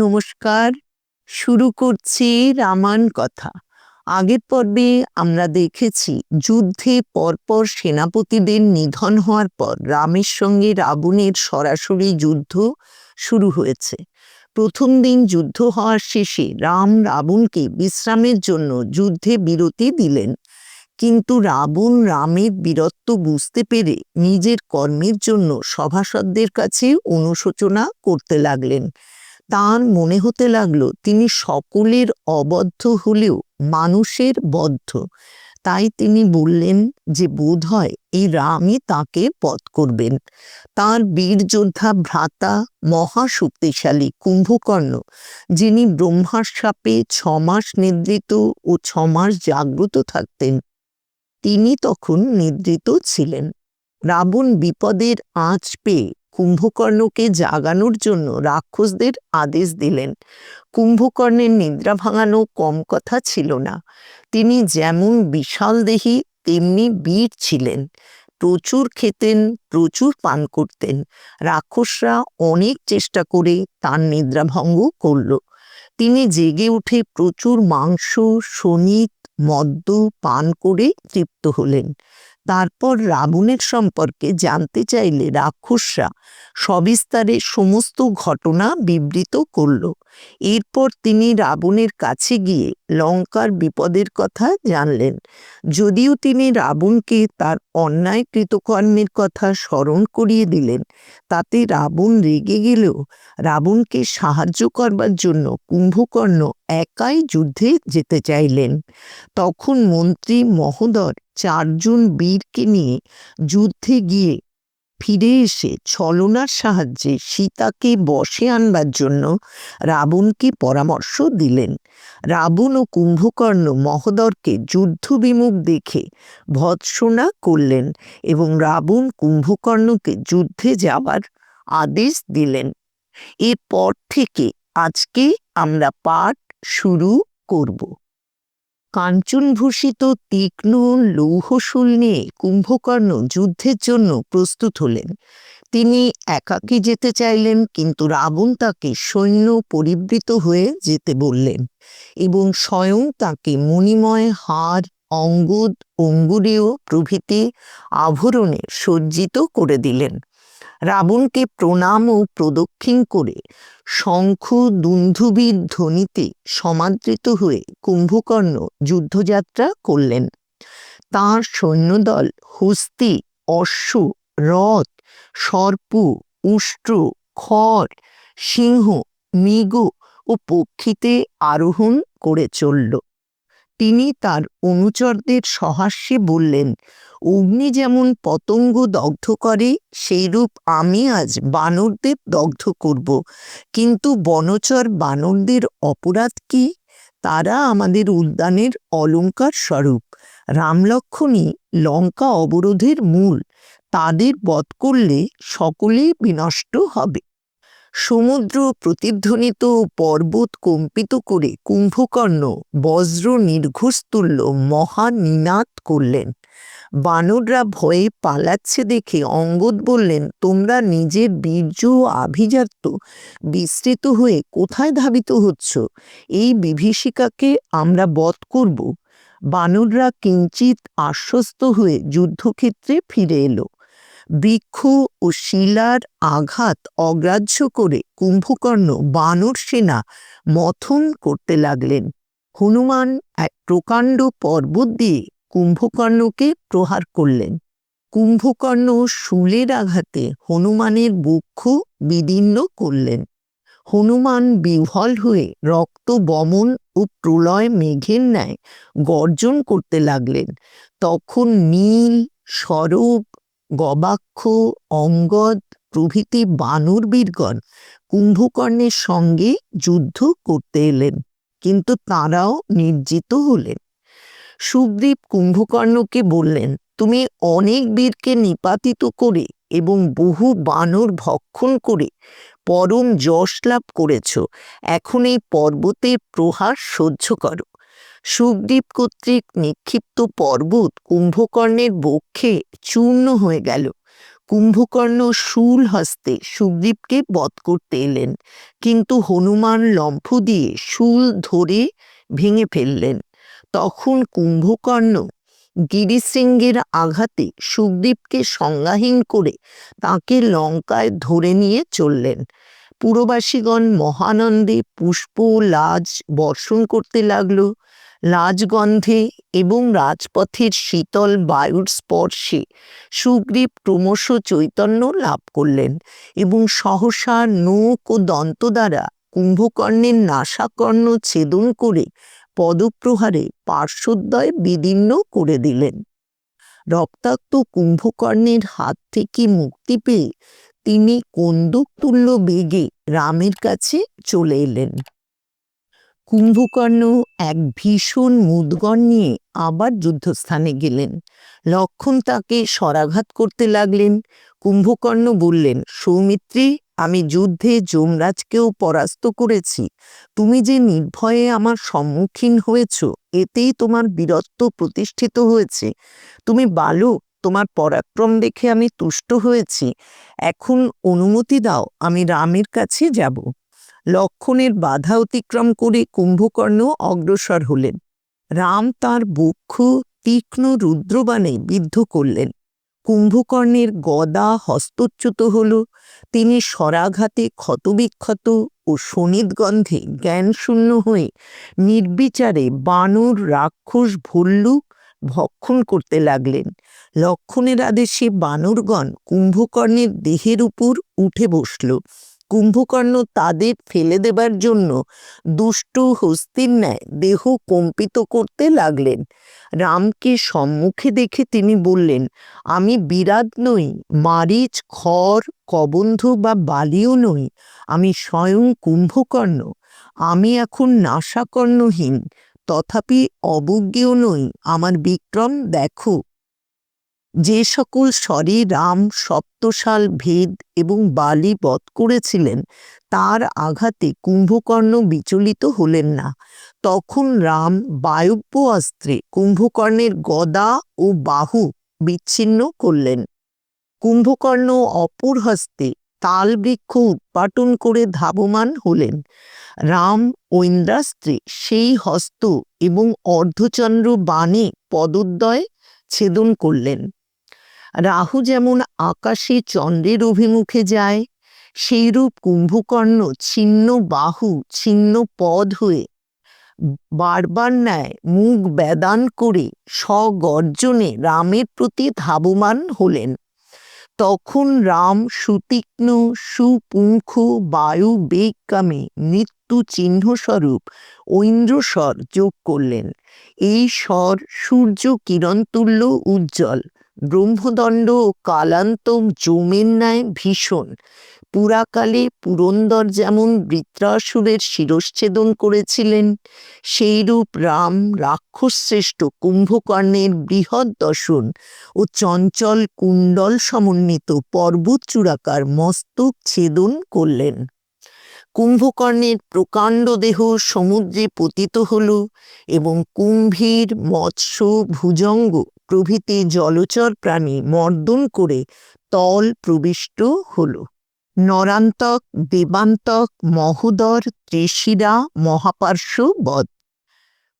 নমস্কার, শুরু করছি রামায়ণ কথা। আগের পর্বে আমরা দেখেছি, যুদ্ধে পরপর সেনাপতিদের নিধন হওয়ার পর রামের সঙ্গে রাবণের সরাসরি যুদ্ধ শুরু হয়েছে। প্রথম দিন যুদ্ধ হওয়ার শেষে রাম রাবণকে বিশ্রামের জন্য যুদ্ধে বিরতি দিলেন। কিন্তু রাবণ রামের বীরত্ব বুঝতে পেরে নিজের কর্মের জন্য সভাসদদের কাছে অনুশোচনা করতে লাগলেন। তার মনে হতে লাগল, তিনি সকলের অবদ্ধ হলেও মানুষের বদ্ধ। তাই তিনি বললেন যে, বোধ হয় এই রামই তাকে পথ করবেন। তার বীর যোদ্ধা ভ্রাতা মহাশক্তিশালী কুম্ভকর্ণ, যিনি ব্রহ্মার সাপে ছমাস নিদ্রিত ও ছমাস জাগ্রত থাকতেন, তিনি তখন নিদ্রিত ছিলেন। রাবণ বিপদের আঁচ পেয়ে কুম্ভকর্ণকে জাগানোর জন্য রাক্ষসদের আদেশ দিলেন। কুম্ভকর্ণের নিদ্রা ভাঙানো কম কথা ছিল না। তিনি যেমন বিশাল দেহী, তেমনি বীর ছিলেন। প্রচুর খেতেন, প্রচুর পান করতেন। রাক্ষসরা অনেক চেষ্টা করে তার নিদ্রাভঙ্গ করল। তিনি জেগে উঠে প্রচুর মাংস, শনিত, মদ্য পান করে তৃপ্ত হলেন। তারপর রাবণের সম্পর্কে জানতে চাইলে রাক্ষসরা সবিস্তারে সমস্ত ঘটনা বিবৃত করল। এরপর তিনি রাবণের কাছে গিয়ে লঙ্কার বিপদের কথা জানলেন। যদিও তিনি রাবণকে তার অন্যায় কৃতকর্মের কথা স্মরণ করিয়ে দিলেন। তাতে রাবণ রেগে গেলেও রাবণকে সাহায্য করবার জন্য কুম্ভকর্ণ একাই যুদ্ধে যেতে চাইলেন। তখন মন্ত্রী মহোদর চারজন বীরকে নিয়ে যুদ্ধে গিয়ে ফিরে এসে ছলনার সাহায্যে সীতাকে বসে আনবার জন্য রাবণকে পরামর্শ দিলেন। রাবণ ও কুম্ভকর্ণ মহোদরকে যুদ্ধবিমুখ দেখে ভৎসনা করলেন এবং রাবণ কুম্ভকর্ণকে যুদ্ধে যাবার আদেশ দিলেন। এরপর থেকে আজকে আমরা পাঠ শুরু করব। কাঞ্চনভূষিত তীক্ষ্ণ লৌহশূল নিয়ে কুম্ভকর্ণ যুদ্ধের জন্য প্রস্তুত হলেন। তিনি একাকী যেতে চাইলেন, কিন্তু রাবণ তাকে সৈন্য পরিবৃত হয়ে যেতে বললেন এবং স্বয়ং তাকে মণিময় হার অঙ্গুদ, অঙ্গুরীয় প্রভৃতি আভরণে সজ্জিত করে দিলেন। রাবণকে প্রণাম ও প্রদক্ষিণ করে শঙ্খ, দুন্ধুবির ধ্বনিতে সমাদৃত হয়ে কুম্ভকর্ণ যুদ্ধযাত্রা করলেন। তাঁর সৈন্যদল, হস্তি অশ্ব রথ সর্প, উষ্ট্র, খড়, সিংহ, মৃগ ও পক্ষীতে আরোহণ করে চলল। তিনি তার অনুচরদের সহাস্যে বললেন, অগ্নি যেমন পতঙ্গ দগ্ধ করে, সেইরূপ আমি আজ বানরদের দগ্ধ করব। কিন্তু বনচর বানরদের অপরাধ কি? তারা আমাদের উদ্যানের অলঙ্কার স্বরূপ রামলক্ষণই লঙ্কা অবরোধের মূল। তাদের বধ করলে সকলেই বিনষ্ট হবে। সমুদ্র প্রতিধ্বনিত পর্বত কম্পিত করে কুম্ভকর্ণ বজ্র নির্ঘোষ তুল্য মহানিনাদ করলেন। বানররা ভয়ে পালাচ্ছে দেখে অঙ্গদ বললেন, তোমরা নিজের বীর্য আভিজাত্য বিস্তৃত হয়ে কোথায় ধাবিত হচ্ছ? এই বিভীষিকাকে আমরা বধ করব। বানররা কিঞ্চিত আশ্বস্ত হয়ে যুদ্ধক্ষেত্রে ফিরে এলো। বৃক্ষ ও শিলার আঘাত অগ্রাহ্য করে কুম্ভকর্ণ বানর সেনা মথন করতে লাগলেন। হনুমান এক প্রকাণ্ড পর্বত দিয়ে কুম্ভকর্ণকে প্রহার করলেন। কুম্ভকর্ণ শুলের আঘাতে হনুমানের বক্ষ বিদীর্ণ করলেন। হনুমান বিহ্বল হয়ে রক্ত বমন ও প্রলয় মেঘের ন্যায় গর্জন করতে লাগলেন। তখন নীল স্বরূপ গবাক্ষ, অঙ্গদ, প্রভৃতি বানর বীরগণ কুম্ভকর্ণের সঙ্গে যুদ্ধ করতে এলেন, কিন্তু তারাও নির্জিত হলেন। সুগ্রীব কুম্ভকর্ণকে বললেন, তুমি অনেক বীরকে নিপাতিত করে এবং বহু বানর ভক্ষণ করে পরম যশ লাভ করেছ। এখন এই পর্বতের প্রহার সহ্য করো। সুগ্রীব কর্তৃক নিক্ষিপ্ত পর্বত কুম্ভকর্ণের বক্ষে চূর্ণ হয়ে গেল। কুম্ভকর্ণ শূল হস্তে সুগ্রীবকে বধ করতে এলেন, কিন্তু হনুমান লম্ফ দিয়ে শূল ধরে ভেঙে ফেললেন। তখন কুম্ভকর্ণ গিরিশৃঙ্গের আঘাতে সুগ্রীবকে সংজ্ঞাহীন করে তাকে লঙ্কায় ধরে নিয়ে চললেন। পুরবাসীগণ মহানন্দে পুষ্প, লাজ বর্ষণ করতে লাগল। লাজগন্ধে এবং রাজপথের শীতল বায়ুর স্পর্শে সুগ্রীব ক্রমশ চৈতন্য লাভ করলেন এবং সহসা নৌক ও দন্ত দ্বারা কুম্ভকর্ণের নাসাকর্ণ ছেদন করে পদপ্রহারে পার্শ্বদ্বয় বিদীর্ণ করে দিলেন। রক্তাক্ত কুম্ভকর্ণের হাত থেকে মুক্তি পেয়ে তিনি কন্দুক তুল্য বেগে রামের কাছে চলে এলেন। কুম্ভকর্ণ এক ভীষণ মুদগণ নিয়ে আবার যুদ্ধস্থানে গেলেন। লক্ষণ তাকে সরাঘাত করতে লাগলেন। কুম্ভকর্ণ বললেন, সৌমিত্রী, আমি যুদ্ধে যমরাজকেও পরাস্ত করেছি। তুমি যে নির্ভয়ে আমার সম্মুখীন হয়েছ, এতেই তোমার বীরত্ব প্রতিষ্ঠিত হয়েছে। তুমি বালক, তোমার পরাক্রম দেখে আমি তুষ্ট হয়েছি। এখন অনুমতি দাও, আমি রামের কাছে যাব। লক্ষণের বাধা অতিক্রম করে কুম্ভকর্ণ অগ্রসর হলেন। রাম তার বক্ষ, তীক্ষ্ণ রুদ্রবাণে বিদ্ধ করলেন। কুম্ভকর্ণের গদা হস্তচ্যুত হল। তিনি স্বরাঘাতে ক্ষতবিক্ষত ও শনিতগন্ধে জ্ঞানশূন্য হয়ে নির্বিচারে বানর, রাক্ষস ভল্লুক ভক্ষণ করতে লাগলেন। লক্ষণের আদেশে বানরগণ কুম্ভকর্ণের দেহের উপর উঠে বসল। কুম্ভকর্ণ তাদের ফেলে দেবার জন্য দুষ্ট হস্তির ন্যায় দেহ কম্পিত করতে লাগলেন। রামকে সম্মুখে দেখে তিনি বললেন, আমি বিরাট নই, মারিচ, খড়, কবন্ধ বা বালিও নই, আমি স্বয়ং কুম্ভকর্ণ। আমি এখন নাশাকর্ণহীন, তথাপি অবজ্ঞেও নই, আমার বিক্রম দেখো। যে সকল স্বরে রাম সপ্তশাল ভেদ এবং বালি বধ করেছিলেন, তার আঘাতে কুম্ভকর্ণ বিচলিত হলেন না। তখন রাম বায়ব্য অস্ত্রে কুম্ভকর্ণের গদা ও বাহু বিচ্ছিন্ন করলেন। কুম্ভকর্ণ অপর হস্তে তালবৃক্ষ উৎপাটন করে ধাবমান হলেন। রাম ঐন্দ্রাস্ত্রে সেই হস্ত এবং অর্ধচন্দ্র বাণে পদোদ্দয় ছেদন করলেন। রাহু যেমন আকাশে চন্দ্রের অভিমুখে যায়, সেইরূপ কুম্ভকর্ণ ছিন্ন বাহু, ছিন্ন পদ হয়ে বারবার ন্যায় মুখ বেদান করে স্বগর্জনে রামের প্রতি ধাবমান হলেন। তখন রাম সুতীক্ষ্ণ, সুপুঙ্খ, বায়ু বেগকামে মৃত্যু চিহ্নস্বরূপ ঐন্দ্রস্বর যোগ করলেন। এই স্বর সূর্য কিরণতুল্য উজ্জ্বল। ব্রহ্মদণ্ড কালান্তম জমের ন্যায় ভীষণ। পুরাকালে পুরন্দর যেমন বৃত্রাসুরের শিরশ্ছেদন করেছিলেন, সেইরূপ রাম রাক্ষসশ্রেষ্ঠ কুম্ভকর্ণের বৃহৎ দর্শন ও চঞ্চল কুণ্ডল সমন্বিত পর্বত চূড়াকার মস্তক ছেদন করলেন। কুম্ভকর্ণের প্রকাণ্ড দেহ সমুদ্রে পতিত হল এবং কুম্ভীর মৎস্য ভুজঙ্গ প্রভৃতি জলচর প্রাণী মর্দন করে তল প্রবিষ্ট হল। নরান্তক, দেবান্তক, মহোদর, ত্রেশিরা, মহাপার্শ্ব বধ।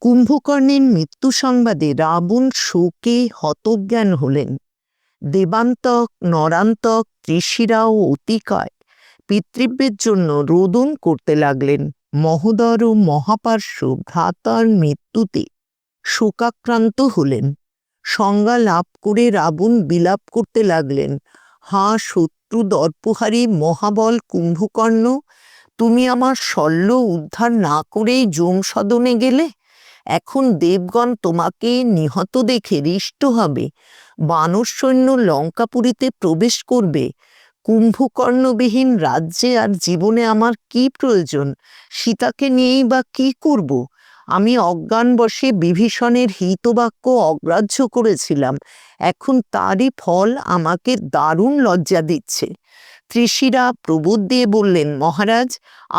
কুম্ভকর্ণের মৃত্যু সংবাদে রাবণ শোকে হতজ্ঞান হলেন। দেবান্তক, নরান্তক ত্রিশিরা ও অতিকায়। পিতৃব্যের জন্য রোদন করতে লাগলেন মহোদর ও মহাপার্শ্ব ভ্রাতার মৃত্যুতে। শোকাক্রান্ত হলেন। সংজ্ঞা লাভ করে রাবণ বিলাপ করতে লাগলেন। হা, শত্রু দর্পহারী মহাবল কুম্ভকর্ণ, তুমি আমার শল্য উদ্ধার না করেই জম সদনে গেলে? এখন দেবগণ তোমাকে নিহত দেখে হৃষ্ট হবে। বানর সৈন্য লঙ্কাপুরীতে প্রবেশ করবে। কুম্ভকর্ণবিহীন রাজ্যে আর জীবনে আমার কি প্রয়োজন? সীতাকে নিয়েই বা কি করব? আমি অজ্ঞান বসে বিভীষণের হিতবাক্য অগ্রাহ্য করেছিলাম। এখন তারই ফল আমাকে দারুণ লজ্জা দিচ্ছে। ত্রিশিরা প্রবোধ দিয়ে বললেন, মহারাজ,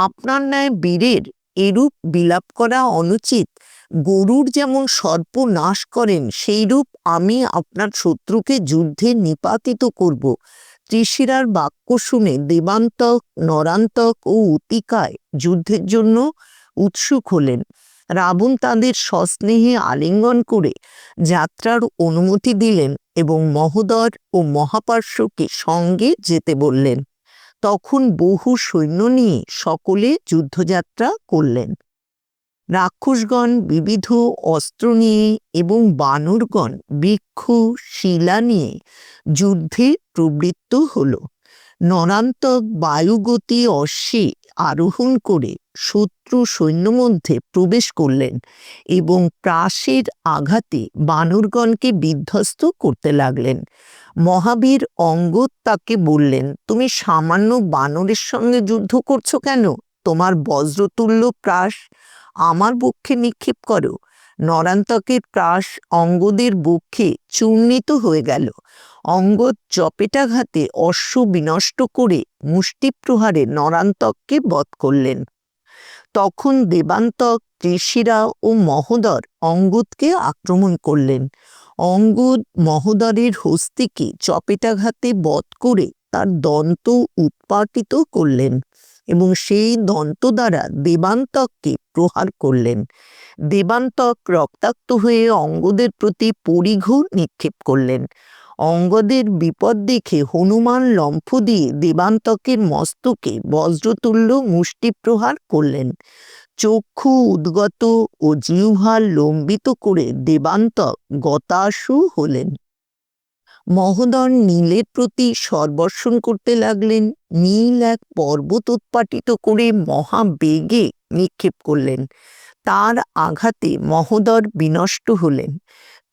আপনার ন্যায় বীরের এরূপ বিলাপ করা অনুচিত। গরুর যেমন সর্প নাশ করেন, সেইরূপ আমি আপনার শত্রুকে যুদ্ধে নিপাতিত করব ত্রিশিরার বাক্য শুনে দেবান্তক, নরান্তক ও উতিকায় যুদ্ধের জন্য উৎসুক হলেন। রাবণ তাদের সস্নেহে আলিঙ্গন করে যাত্রার অনুমতি দিলেন এবং মহোদর ও মহাপার্শ্বকে সঙ্গে যেতে বললেন। তখন বহু সৈন্য নিয়ে সকলে যুদ্ধযাত্রা করলেন। রাক্ষসগণ বিবিধ অস্ত্র নিয়ে এবং বানরগণ বৃক্ষ, শিলা নিয়ে যুদ্ধে প্রবৃত্ত হল। নরান্তক বায়ুগতি অশ্বে আরোহণ করে শত্রু সৈন্য মধ্যে প্রবেশ করলেন এবং প্রাসের আঘাতে বানরগণকে বিধ্বস্ত করতে লাগলেন। মহাবীর অঙ্গদ তাকে বললেন, তুমি সামান্য বানরের সঙ্গে যুদ্ধ করছ কেন? তোমার বজ্রতুল্য প্রাস আমার পক্ষে নিক্ষেপ করো। নরান্তকের প্রাস অঙ্গদের বক্ষে চূর্ণিত হয়ে গেল। অঙ্গদ চপেটাঘাতে অশ্ব বিনষ্ট করে মুষ্টিপ্রহারে নরান্তককে বধ করলেন। তখন দেবান্তক, ঋষিরা ও মহোদর অঙ্গদকে আক্রমণ করলেন। অঙ্গদ মহোদরের হস্তিকে চপেটাঘাতে বধ করে তার দন্ত উৎপাটিত করলেন। এবং সেই দন্ত দ্বারা দেবান্তককে প্রহার করলেন। দেবান্তক রক্তাক্ত হয়ে অঙ্গদের প্রতি পরিঘ নিক্ষেপ করলেন। অঙ্গদের বিপদ দেখে হনুমান লম্ফ দিয়ে দেবান্তকের মস্তকে বজ্রতুল্য মুষ্টিপ্রহার করলেন। চক্ষু উদ্গত ও জিহ্বার লম্বিত করে দেবান্তক গতাসু হলেন। মহোদর নীলের প্রতি সর্বর্ষণ করতে লাগলেন। নীল এক পর্বত উৎপাটিত করে মহাবেগে নিক্ষেপ করলেন। তার আঘাতে মহোদর বিনষ্ট হলেন।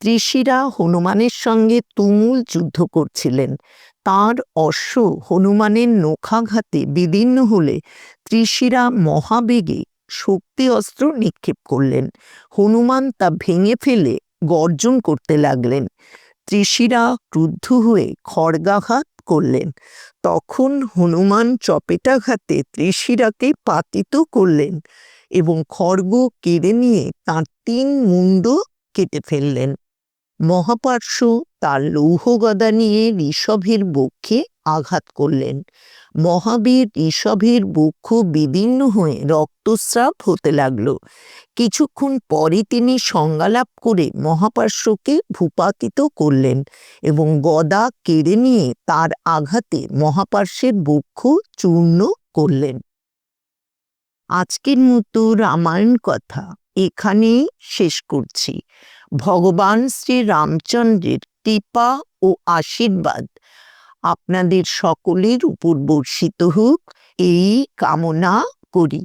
ত্রিশিরা হনুমানের সঙ্গে তুমুল যুদ্ধ করছিলেন। তার অশ্ব হনুমানের নখাঘাতে বিদীর্ণ হলে ত্রিশিরা মহাবেগে শক্তি অস্ত্র নিক্ষেপ করলেন। হনুমান তা ভেঙে ফেলে গর্জন করতে লাগলেন। ত্রিশিরা ক্রুদ্ধ হয়ে খড়গাঘাত করলেন। তখন হনুমান চপেটাঘাতে ত্রিশিরাকে পাতিত করলেন এবং খড়গ কেড়ে নিয়ে তাঁর তিন মুন্ড কেটে ফেললেন। মহাপার্শ্ব তার লৌহ গদা নিয়ে ঋষভের বক্ষে আঘাত করলেন। মহাবীর ঋষভের বক্ষ বিদীর্ণ হয়ে রক্তস্রাব হতে লাগল। কিছুক্ষণ পরে তিনি সংজ্ঞালাপ করে মহাপার্শ্বকে ভূপাতিত করলেন এবং গদা কেড়ে নিয়ে তার আঘাতে মহাপার্শ্বের বক্ষ চূর্ণ করলেন। আজকের মতো রামায়ণ কথা এখানেই শেষ করছি। ভগবান শ্রী রামচন্দ্রের কৃপা ও আশীর্বাদ আপনাদের সকলের উপর বর্ষিত হোক এই কামনা করি।